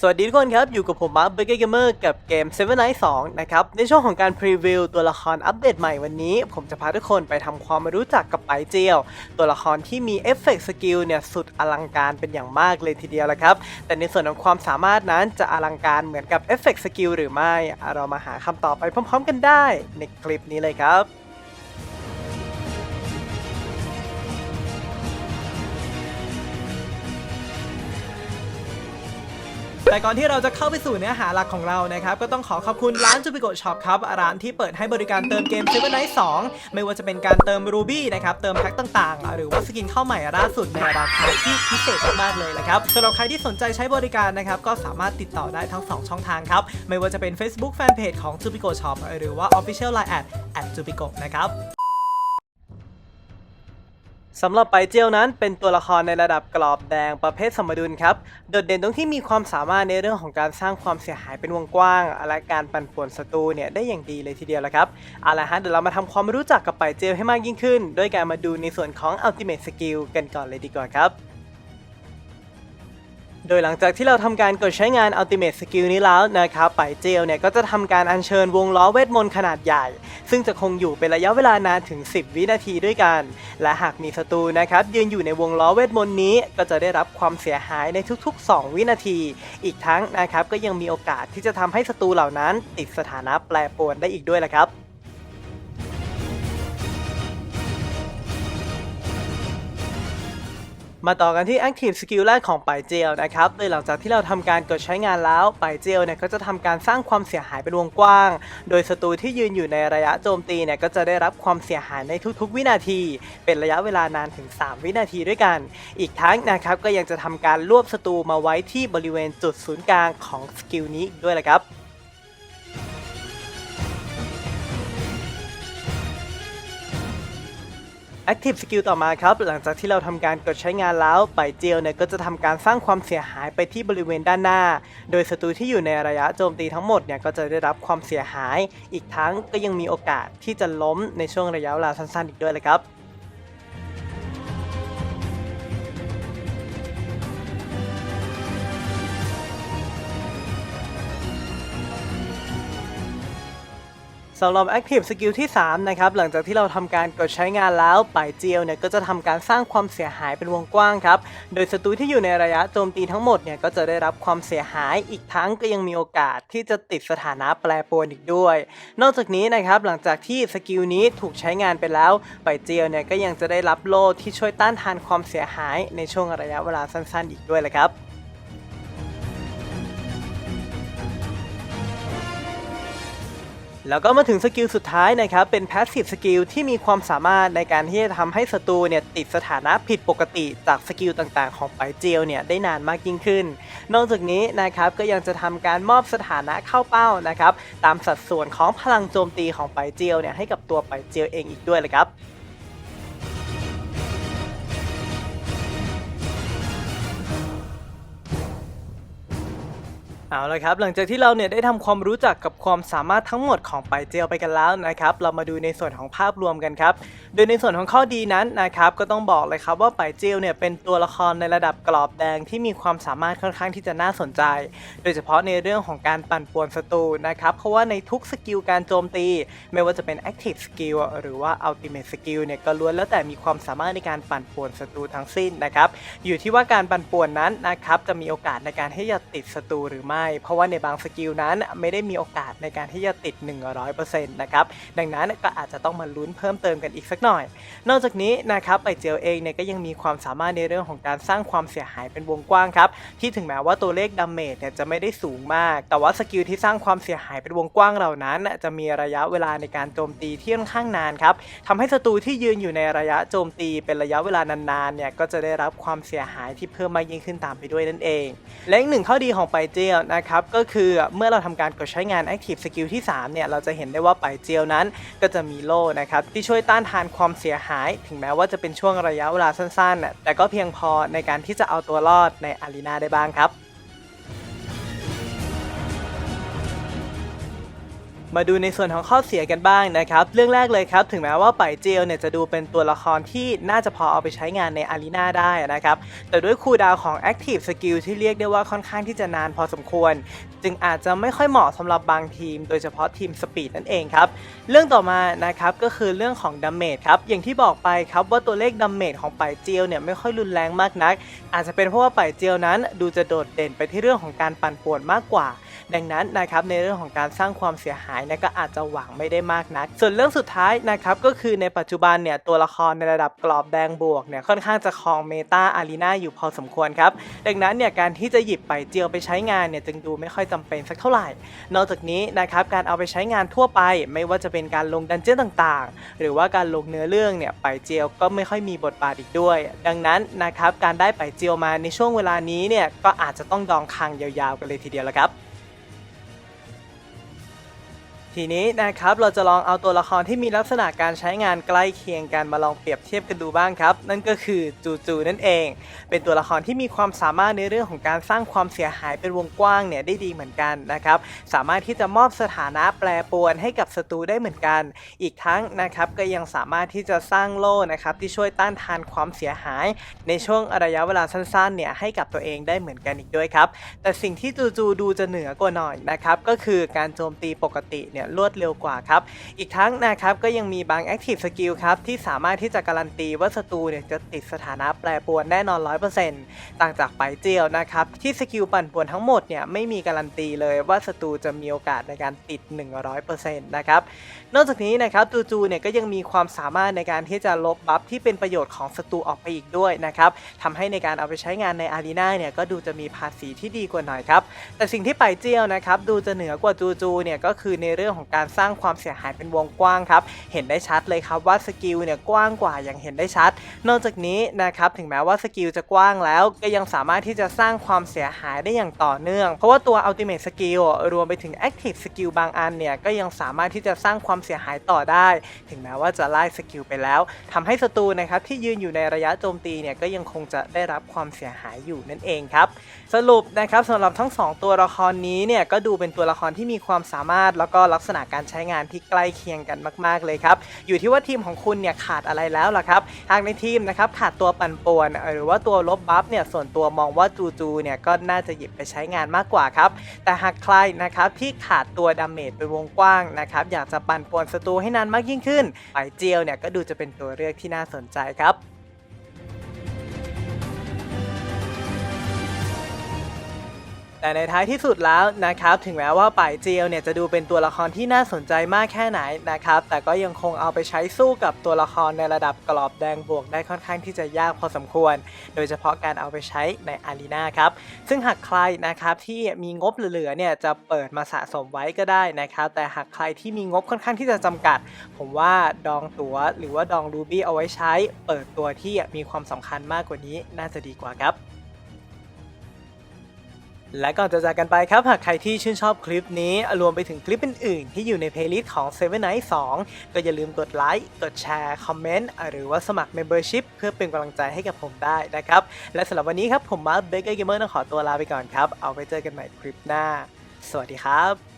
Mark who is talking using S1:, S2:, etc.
S1: สวัสดีทุกคนครับ อยู่กับผมมาร์คเบเกอร์เกมเมอร์กับเกม Seven Night 2 นะครับ ในช่วงของการพรีวิวตัวละครอัปเดตใหม่วันนี้ ผมจะพาทุกคนไปทำความรู้จักกับไปเจียว ตัวละครที่มีเอฟเฟกต์สกิลเนี่ย สุดอลังการเป็นอย่างมากเลยทีเดียวละครับ แต่ในส่วนของความสามารถนั้นจะอลังการเหมือนกับเอฟเฟกต์สกิลหรือไม่อะเรามาหาคำตอบไปพร้อม ๆ กันได้ในคลิปนี้เลยครับ แต่ก่อนที่เราจะเข้าไปสู่เนื้อหาหลักของเรานะครับก็ต้องขอขอบคุณร้านจูปิโกช็อปครับร้านที่เปิดให้บริการเติมเกม Seven Night 2ไม่ว่าจะเป็นการเติม Ruby นะครับเติมแพ็คต่างๆ หรือว่าสกินเข้าใหม่ล่าสุดในราคาที่พิเศษมากๆเลยนะครับสำหรับใครที่สนใจใช้บริการนะครับก็สามารถติดต่อได้ทั้ง 2 ช่องทางครับไม่ว่าจะเป็น Facebook Fanpage ของ j u p i c o Shop หรือว่า Official Line at at j u p i c o นะครับ สำหรับไปเจียวนั้นเป็นตัวละครในระดับกรอบแดงประเภทสมดุลครับ โดดเด่นตรงที่มีความสามารถในเรื่องของการสร้างความเสียหายเป็นวงกว้าง และการปั่นป่วนศัตรูเนี่ยได้อย่างดีเลยทีเดียวละครับเอาละฮะเดี๋ยวเรามาทำความรู้จักกับไปเจียวให้มากยิ่งขึ้น ด้วยการมาดูในส่วนของ Ultimate Skill กันก่อนเลยดีกว่าครับ โดยหลังจากที่เราทำการกดใช้งาน Ultimate Skill นี้แล้วนะครับไปเจลเนี่ยก็จะทำการอัญเชิญวงล้อเวทมนต์ขนาดใหญ่ ซึ่งจะคงอยู่เป็นระยะเวลานานถึง 10 วินาทีด้วยกัน และหากมีศัตรูนะครับยืนอยู่ในวงล้อเวทมนต์นี้ ก็จะได้รับความเสียหายในทุก ๆ 2 วินาที อีกทั้งนะครับก็ยังมีโอกาสที่จะทำให้ศัตรูเหล่านั้นติดสถานะแปรปรวนได้อีกด้วยละครับ มาต่อกันที่ Active Skill แรกของไปเจลนะครับ โดยหลังจากที่เราทำการกดใช้งานแล้วไปเจลเนี่ยก็จะทำการสร้างความเสียหายเป็นวงกว้าง โดยศัตรูที่ยืนอยู่ในระยะโจมตีเนี่ยก็จะได้รับความเสียหายในทุกๆ วินาที เป็นระยะเวลานานถึง 3 วินาทีด้วยกัน อีกทั้งนะครับก็ยังจะทำการรวบศัตรูมาไว้ที่บริเวณจุดศูนย์กลางของสกิลนี้ด้วยละครับ Active Skill ต่อมาครับ หลังจากที่เราทำการกดใช้งานแล้วไปเจลเนี่ยก็จะทำการสร้างความเสียหายไปที่บริเวณด้านหน้า โดยศัตรูที่อยู่ในระยะโจมตีทั้งหมดเนี่ยก็จะได้รับความเสียหาย อีกทั้งก็ยังมีโอกาสที่จะล้มในช่วงระยะเวลาสั้นๆ อีกด้วยเลยครับ สำหรับ Active Skill ที่ 3 นะครับ หลังจากที่เราทำการกดใช้งานแล้วไปเจียวเนี่ยก็จะทำการสร้างความเสียหายเป็นวงกว้างครับ โดยศัตรูที่อยู่ในระยะโจมตีทั้งหมดเนี่ยก็จะได้รับความเสียหายอีกทั้งก็ยังมีโอกาสที่จะติดสถานะแปรปรวนอีกด้วย นอกจากนี้นะครับหลังจากที่สกิลนี้ถูกใช้งานไปแล้วไปเจียวเนี่ยก็ยังจะได้รับโล่ที่ช่วยต้านทานความเสียหายในช่วงระยะเวลาสั้น ๆ อีกด้วยแหละครับ แล้วก็มาถึงสกิลสุดท้ายนะครับเป็น Passive Skill ที่มีความสามารถในการที่จะทำให้ศัตรูเนี่ยติดสถานะผิดปกติจากสกิลต่างๆ ของไปเจียวเนี่ยได้นานมากยิ่งขึ้น นอกจากนี้นะครับก็ยังจะทำการมอบสถานะเข้าเป้านะครับตามสัดส่วนของพลังโจมตีของไปเจียวเนี่ยให้กับตัวไปเจียวเองอีกด้วยเลยครับ เอาละครับหลังจากที่เราเนี่ยได้ทำความรู้จักกับความสามารถทั้งหมดของไปเจลไปกันแล้วนะครับ เรามาดูในส่วนของภาพรวมกันครับ โดยในส่วนของข้อดีนั้นนะครับก็ต้องบอกเลยครับว่าไปเจลเนี่ยเป็นตัวละครในระดับกรอบแดงที่มีความสามารถค่อนข้างที่จะน่าสนใจ โดยเฉพาะในเรื่องของการปั่นป่วนศัตรูนะครับเพราะว่าในทุกสกิลการโจมตี ไม่ว่าจะเป็น Active Skill หรือว่า Ultimate Skill เนี่ยก็ล้วนแล้วแต่มีความสามารถในการปั่นป่วนศัตรูทั้งสิ้นนะครับอยู่ที่ว่าการปั่นป่วนนั้นนะครับจะมีโอกาสในการที่จะติดศัตรูหรือไม่เพราะว่าในบางสกิลนั้นไม่ได้มีโอกาสในการที่จะติด 100%นะครับดังนั้นก็อาจจะต้องมาลุ้นเพิ่มเติมกันอีกสักหน่อย นอกจากนี้นะครับไปเจลเองเนี่ยก็ยังมีความสามารถในเรื่องของการสร้างความเสียหายเป็นวงกว้างครับที่ถึงแม้ว่าตัวเลขดาเมจเนี่ยจะไม่ได้สูงมาก แต่ว่าสกิลที่สร้างความเสียหายเป็นวงกว้างเหล่านั้น จะมีระยะเวลาในการโจมตีที่ค่อนข้างนานครับทำให้ศัตรูที่ยืนอยู่ในระยะโจมตีเป็นระยะเวลานานๆเนี่ยก็จะได้รับความเสียหายที่เพิ่มมากยิ่งขึ้นตามไปด้วยนั่นเอง และอีกหนึ่งข้อดีของไปเจลนะครับก็คือเมื่อเราทำการกดใช้งาน Active Skill ที่ 3 เนี่ย เราจะเห็นได้ว่าไปเจลนั้นก็จะมีโล่นะครับ ที่ช่วยต้านทานความเสียหาย ถึงแม้ว่าจะเป็นช่วงระยะเวลาสั้นๆน่แต่ก็เพียงพอในการที่จะเอาตัวรอดในอารีนาได้บ้างครับ มาดูในส่วนของข้อเสียกันบ้างนะครับ เรื่องแรกเลยครับ ถึงแม้ว่าไปเจลเนี่ยจะดูเป็นตัวละครที่น่าจะพอเอาไปใช้งานในอารีนาได้นะครับ แต่ด้วยคูลดาวของ Active Skill ที่เรียกได้ว่าค่อนข้างที่จะนานพอสมควร จึงอาจจะไม่ค่อยเหมาะสำหรับบางทีม โดยเฉพาะทีมสปีดนั่นเองครับ เรื่องต่อมานะครับก็คือเรื่องของดัมเมจครับ อย่างที่บอกไปครับว่าตัวเลขดัมเมจของไปเจลเนี่ยไม่ค่อยรุนแรงมากนัก อาจจะเป็นเพราะว่าไปเจลนั้น ดูจะโดดเด่นไปที่เรื่องของการปั่นป่วนมากกว่า ดังนั้นนะครับในเรื่องของการสร้างความเสียหายนะก็อาจจะหวังไม่ได้มากนัก ส่วนเรื่องสุดท้ายนะครับก็คือในปัจจุบันเนี่ยตัวละครในระดับกรอบแดงบวกเนี่ยค่อนข้างจะครองเมตาอารีนาอยู่พอสมควรครับ ดังนั้นเนี่ยการที่จะหยิบไปเจียวไปใช้งานเนี่ยจึงดูไม่ค่อยจำเป็นสักเท่าไหร่ นอกจากนี้นะครับการเอาไปใช้งานทั่วไป ไม่ว่าจะเป็นการลงดันเจี้ยนต่างๆ หรือว่าการลงเนื้อเรื่องเนี่ยไปเจียวก็ไม่ค่อยมีบทบาทอีกด้วย ดังนั้นนะครับการได้ไปเจียวมาในช่วงเวลานี้เนี่ยก็อาจจะต้องดองคังยาวๆกันเลยทีเดียวละครับ ทีนี้นะครับเราจะลองเอาตัวละครที่มีลักษณะการใช้งานใกล้เคียงกันมาลองเปรียบเทียบกันดูบ้างครับ นั่นก็คือจูจูนั่นเอง เป็นตัวละครที่มีความสามารถในเรื่องของการสร้างความเสียหายเป็นวงกว้างเนี่ยได้ดีเหมือนกันนะครับ สามารถที่จะมอบสถานะแปรปรวนให้กับศัตรูได้เหมือนกัน อีกทั้งนะครับก็ยังสามารถที่จะสร้างโล่นะครับที่ช่วยต้านทานความเสียหาย ในช่วงระยะเวลาสั้นๆเนี่ยให้กับตัวเองได้เหมือนกันอีกด้วยครับแต่สิ่งที่จูจูดูจะเหนือกว่าหน่อยนะครับก็คือการโจมตีปกติเนี่ยรวดเร็วกว่าครับ อีกทั้งนะครับก็ยังมีบาง Active Skill ครับที่สามารถที่จะการันตีว่าศัตรูเนี่ยจะติดสถานะแปรปรวนแน่นอน 100%ต่างจากไปเจียวนะครับที่สกิลปั่นป่วนทั้งหมดเนี่ยไม่มีการันตีเลยว่าศัตรูจะมีโอกาสในการติด 100%นะครับนอกจากนี้นะครับจูจูเนี่ยก็ยังมีความสามารถในการที่จะลบบัฟที่เป็นประโยชน์ของศัตรูออกไปอีกด้วยนะครับทำให้ในการเอาไปใช้งานในอารีนาเนี่ยก็ดูจะมีภาษีที่ดีกว่าหน่อยครับแต่สิ่งที่ไปเจียวนะครับดูจะเหนือกว่าจูจูเนี่ยก็คือในเรื่องของการสร้างความเสียหายเป็นวงกว้างครับ เห็นได้ชัดเลยครับว่าสกิลเนี่ยกว้างกว่าอย่างเห็นได้ชัด นอกจากนี้นะครับถึงแม้ว่าสกิลจะกว้างแล้ว ก็ยังสามารถที่จะสร้างความเสียหายได้อย่างต่อเนื่อง เพราะว่าตัว Ultimate Skill รวมไปถึง Active Skill บางอันเนี่ยก็ยังสามารถที่จะสร้างความเสียหายต่อได้ ถึงแม้ว่าจะไล่สกิลไปแล้วทำให้ศัตรูนะครับที่ยืนอยู่ในระยะโจมตีเนี่ยก็ยังคงจะได้รับความเสียหายอยู่นั่นเองครับ สรุปนะครับสำหรับทั้ง 2 ตัวละครนี้เนี่ยก็ดูเป็นตัวละครที่มีความสามารถ แล้วก็ลักษณะการใช้งานที่ใกล้เคียงกันมาก ๆเลยครับอยู่ที่ว่าทีมของคุณเนี่ยขาดอะไรแล้วล่ะครับหากในทีมนะครับขาดตัวปั่นป่วน หรือว่าตัวลบบัฟเนี่ยส่วนตัวมองว่าจูจูเนี่ยก็น่าจะหยิบไปใช้งานมากกว่าครับแต่หากใครนะครับที่ขาดตัวดาเมจเป็นวงกว้างนะครับอยากจะปั่นป่วนศัตรูให้นานมากยิ่งขึ้นไปเจียวเนี่ยก็ดูจะเป็นตัวเลือกที่น่าสนใจครับ แต่ในท้ายที่สุดแล้วนะครับถึงแม้ว่าป่ายเจียวเนี่ยจะดูเป็นตัวละครที่น่าสนใจมากแค่ไหนนะครับแต่ก็ยังคงเอาไปใช้สู้กับตัวละครในระดับกรอบแดงบวกได้ค่อนข้างที่จะยากพอสมควร โดยเฉพาะการเอาไปใช้ในอารีนาครับซึ่งหากใครนะครับที่มีงบเหลือเนี่ยจะเปิดมาสะสมไว้ก็ได้นะครับแต่หากใครที่มีงบค่อนข้างที่จะจำกัด ผมว่าดองตั๋ว หรือว่าดองรูบี้เอาไว้ใช้ เปิดตัวที่มีความสำคัญมากกว่านี้น่าจะดีกว่าครับ และก่อนจะจากกันไปครับหากใครที่ชื่นชอบคลิปนี้ รวมไปถึงคลิปอื่นๆ ที่อยู่ในเพลย์ลิสต์ของ 7 Night 2 ก็อย่าลืมกดไลค์ กดแชร์ คอมเมนต์ หรือว่าสมัคร Membership เพื่อเป็นกำลังใจให้กับผมได้นะครับ และสำหรับวันนี้ครับ ผมมาร์คเบเกอร์เกมเมอร์ต้องขอตัวลาไปก่อนครับ เอาไปเจอกันใหม่คลิปหน้า สวัสดีครับ